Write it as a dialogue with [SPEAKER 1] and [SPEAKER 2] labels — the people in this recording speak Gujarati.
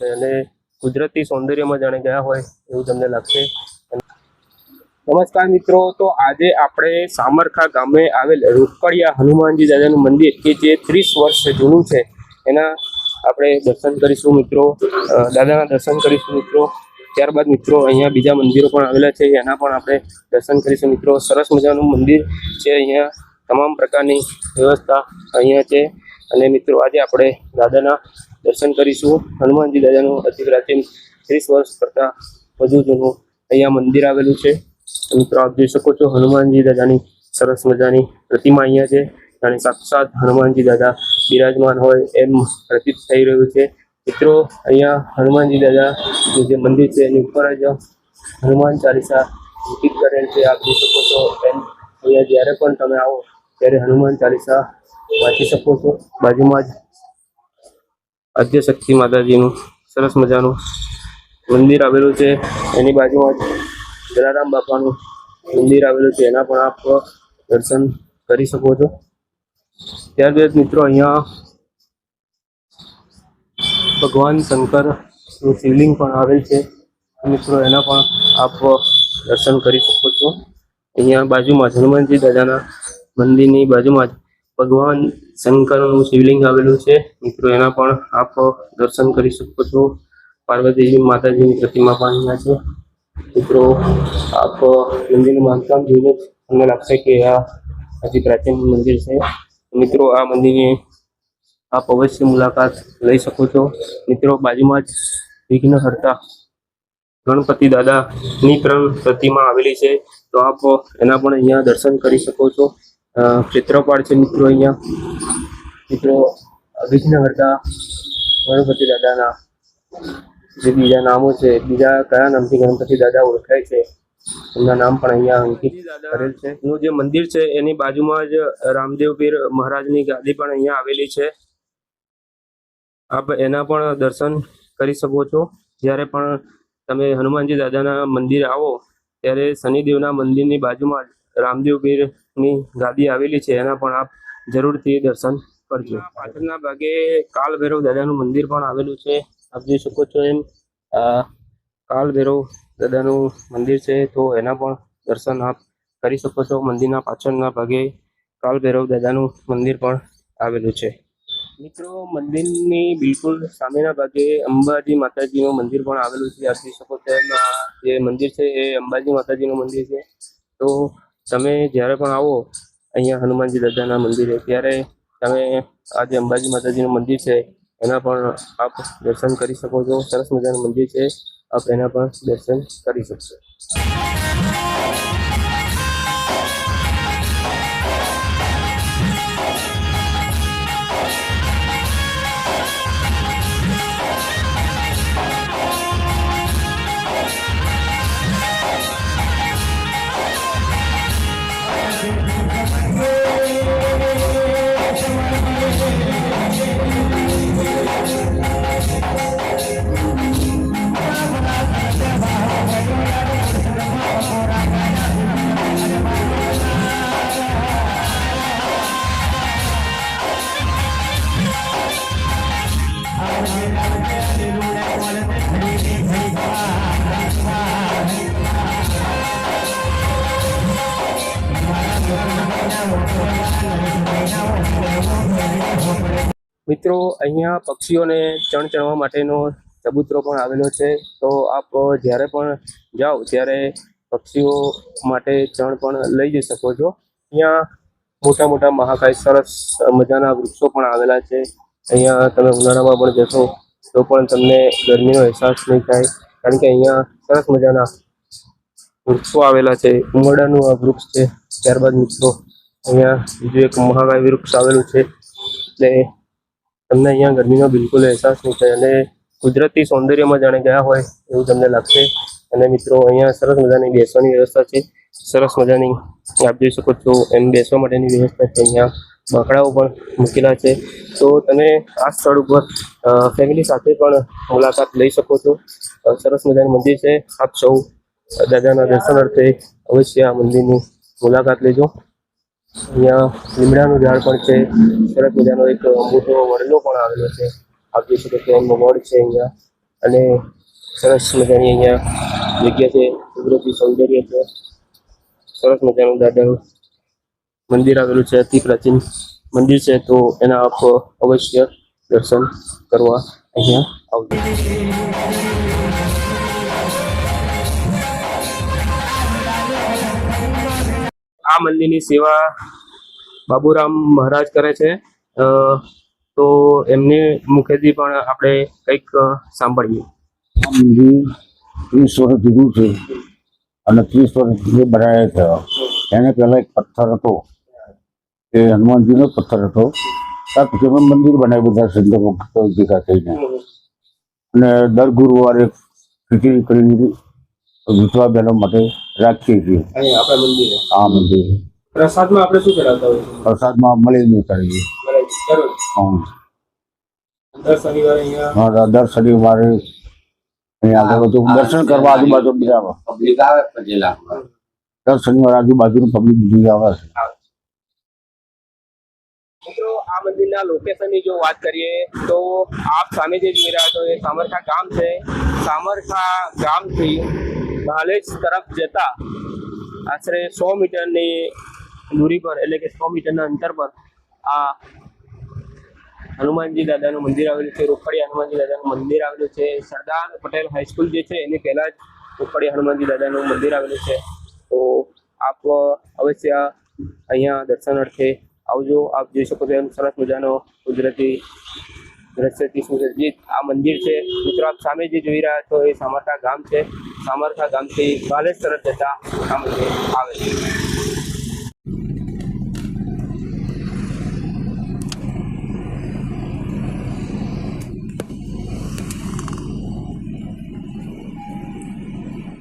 [SPEAKER 1] છે અને કુદરતી સૌંદર્યમાં જાણે ગયા હોય એવું તમને લાગશે. નમસ્કાર મિત્રો, તો આજે આપણે સામરખા ગામે આવેલ રોકડિયા હનુમાનજી દાદાનું મંદિર કે જે ત્રીસ વર્ષ જૂનું છે, એના આપણે દર્શન કરીશું મિત્રો. દાદાના દર્શન કરીશું મિત્રો. ત્યારબાદ મિત્રો અહીંયા બીજા મંદિરો પણ આવેલા છે, એના પણ આપણે દર્શન કરીશું મિત્રો. સરસ મજાનું મંદિર છે અહીંયા. તમામ પ્રકારની વ્યવસ્થા અહીંયા છે. અને મિત્રો, આજે આપણે દાદાના દર્શન કરીશું. હનુમાનજી દાદાનું અતિ પ્રાચીન ત્રીસ વર્ષ કરતાં વધુ જૂનું અહીંયા મંદિર આવેલું છે. મિત્રો, આપ જોઈ શકો છો હનુમાનજી દાદાની સરસ મજાની પ્રતિમા અહીંયા છે. અને સાક્ષાત હનુમાનજી દાદા બિરાજમાન હોય એમ પ્રતીત થઈ રહ્યું છે. મિત્રો, અહીંયા હનુમાનજી દાદાનું જે મંદિર છે, એની ઉપર જ હનુમાન ચાલીસા અંકિત કરેલ છે. આપ જોઈ શકો છો એમ અહીંયા જ્યારે પણ તમે આવો, ત્યારે હનુમાન ચાલીસા વાંચી શકો છો. બાજુમાં જ આદ્યશક્તિ માતાજીનું સરસ મજાનું મંદિર આવેલું છે. એની બાજુમાં જ જલારામ બાપાનું મંદિર આવેલું છે. એના પણ આપ દર્શન કરી શકો છો. ત્યારબાદ મિત્રો અહીંયા ભગવાન શંકરનું શિવલિંગ પણ આવેલ છે. મિત્રો, એના પણ આપ દર્શન કરી શકો છો. અહીંયા બાજુમાં હનુમાનજી દાદાના મંદિરની બાજુમાં જ ભગવાન શંકરનું શિવલિંગ આવેલું છે. મિત્રો, એના પણ આપ દર્શન કરી શકો છો. પાર્વતીજી માતાજીની પ્રતિમા પણ અહીંયા છે. મિત્રો, આપ મંદિરનું બાંધકામ જોઈને તમને લાગશે કે આ અતિ પ્રાચીન મંદિર છે. મિત્રો, આ મંદિરની આપ અવશ્ય મુલાકાત લઈ શકો છો. મિત્રો, બાજુમાં જ વિઘ્નહર્તા ગણપતિ દાદાની પણ પ્રતિમા આવેલી છે. તો આપ એના પણ અહીંયા દર્શન કરી શકો છો. ક્ષેત્રપાળ છે મિત્રો અહીંયા. મિત્રો વિઘ્નહર્તા ગણપતિ દાદાના જે બીજા નામો છે, બીજા કયા નામથી ગણપતિ દાદા ઓળખાય છે, એમના નામ પણ અહીંયા અંકિત કરેલ છે. નું જે મંદિર છે, એની બાજુમાં જ રામદેવ પીર મહારાજની ગાદી પણ અહીંયા આવેલી છે. આપ એના પણ દર્શન કરી શકો છો. જ્યારે પણ તમે હનુમાનજી દાદાના મંદિર આવો, ત્યારે શનિદેવના મંદિરની બાજુમાં જ રામદેવ પીરની ગાદી આવેલી છે, એના પણ આપ જરૂરથી દર્શન કરજો. પાછળના ભાગે કાલ ભૈરવ દાદાનું મંદિર પણ આવેલું છે. આપ જોઈ શકો છો એમ કાલ ભૈરવ દાદાનું મંદિર છે, તો એના પણ દર્શન આપ કરી શકો છો. મંદિરના પાછળના ભાગે કાલ ભૈરવ દાદાનું મંદિર પણ આવેલું છે. મિત્રો, મંદિરની બિલકુલ સામેના ભાગે અંબાજી માતાજીનું મંદિર પણ આવેલું છે. આપ જોઈ શકો છો એમ જે મંદિર છે, એ અંબાજી માતાજીનું મંદિર છે. તો તમે જ્યારે પણ આવો અહીંયા હનુમાનજી દાદાના મંદિરે, ત્યારે તમે આ જે અંબાજી માતાજીનું મંદિર છે, એના પણ આપ દર્શન કરી શકો છો. સરસ મજાનું મંદિર છે. આપ એના પણ દર્શન કરી શકશો. મિત્રો, અહીંયા પક્ષીઓને ચણ ચણવા માટેનો ચબૂતરો પણ આવેલો છે. તો આપ જ્યારે પણ જાઓ, ત્યારે પક્ષીઓ માટે ચણ પણ લઈ જઈ શકો છો. અહીંયા મોટા મોટા મહાકાય, સરસ મજાના વૃક્ષો પણ આવેલા છે. અહીંયા તમે ઉનાળામાં પણ જશો, તો પણ તમને ગરમીનો અહેસાસ નહીં થાય. કારણ કે અહીંયા સરસ મજાના વૃક્ષો આવેલા છે. ઉમરડાનું આ વૃક્ષ છે. ત્યારબાદ મિત્રો, અહીંયા બીજું એક મહાકાય વૃક્ષ આવેલું છે. એટલે તમને અહીંયા ગરમીનો બિલકુલ અહેસાસ નહીં થાય અને કુદરતી સૌંદર્યમાં જાણે ગયા હોય એવું તમને લાગશે. અને મિત્રો, અહીંયા સરસ મજાની બેસવાની વ્યવસ્થા છે. સરસ મજાની આપ જોઈ શકો છો, એમ બેસવા માટેની વ્યવસ્થા છે. અહીંયા બાંકડાઓ પણ મૂકેલા છે. તો તમે આ સ્થળ ઉપર ફેમિલી સાથે પણ મુલાકાત લઈ શકો છો. સરસ મજાનું મંદિર છે. આપ સૌ દાદાના દર્શન અર્થે અવશ્ય આ મંદિરની મુલાકાત લેજો. અહીંયા લીમડાનું ઝાડ પણ છે. સરસ મજાનો એક મોટો વડલો પણ આવેલો છે. આપ જોઈ શકો છો એમ વડ છે અહીંયા. અને સરસ મજાની અહીંયા જગ્યા છે. કુદરતી સૌંદર્ય છે. સરસ મજાનું દાદાનું મંદિર આવેલું છે. અતિ પ્રાચીન મંદિર છે. તો એના આપ અવશ્ય દર્શન કરવા અહીંયા આવજો. મંદિરની સેવા બાબુરામ મહારાજ કરે છે. તો એમને મુખેથી પણ આપણે કંઈક સાંભળીએ.
[SPEAKER 2] આ મંદિર ત્રીસ વર્ષ જૂનું છે અને ત્રીસ વર્ષ જે બનાવ્યા છે. એને પહેલા એક પથ્થર હતો. એ હનુમાનજીનો પથ્થર હતો. ત્યાં પછી મંદિર બનાવ્યું બધા સંતો ભક્તો ભેગા થઈને. અને દર ગુરુવારે ખીચડી કરીને વિધવા બહેનો માટે રાખીએ છીએ.
[SPEAKER 1] અહીંયા આપણા મંદિરે?
[SPEAKER 2] આ મંદિર.
[SPEAKER 1] પ્રસાદમાં આપણે શું ચડાવતા હોય છે
[SPEAKER 2] પ્રસાદમાં
[SPEAKER 1] બરાબર. દરરોજ. દર શનિવારે અહીંયા?
[SPEAKER 2] અમારા દર શનિવારે અહીંયા આગળ બધું દર્શન કરવા આજુબાજુ
[SPEAKER 3] પબ્લિક આવે પછી
[SPEAKER 2] દર શનિવારે આજુબાજુનું પબ્લિક બીજું આવે છે.
[SPEAKER 1] મિત્રો આ મંદિરના લોકેશનની જો વાત કરીએ તો આપ સામે જે જોઈ રહ્યા છો એ સામરખા ગામ છે. સામરખા ગામથી ભાલેજ તરફ જતા આશરે સો મીટરની દૂરી પર, એટલે કે સો મીટરના અંતર પર આ હનુમાનજી દાદાનું મંદિર આવેલું છે રોકડી હનુમાનજી દાદાનું મંદિર આવેલું છે. સરદાર પટેલ હાઈસ્કૂલ જે છે, એની પહેલા જ રોકડી હનુમાનજી દાદાનું મંદિર આવેલું છે. તો આપ અવશ્ય અહીંયા દર્શનાર્થે આવજો. આપ જોઈ શકો છો એમ સરસ મજાનો કુદરતી દ્રશ્યથી સુસજ્જિત આ મંદિર છે, મિત્રો આપ સામે જે જોઈ રહ્યા છો, એ સામરખા ગામ છે. સામરખા ગામથી બાલેજ તરફ જતા આ મંદિર આવે છે.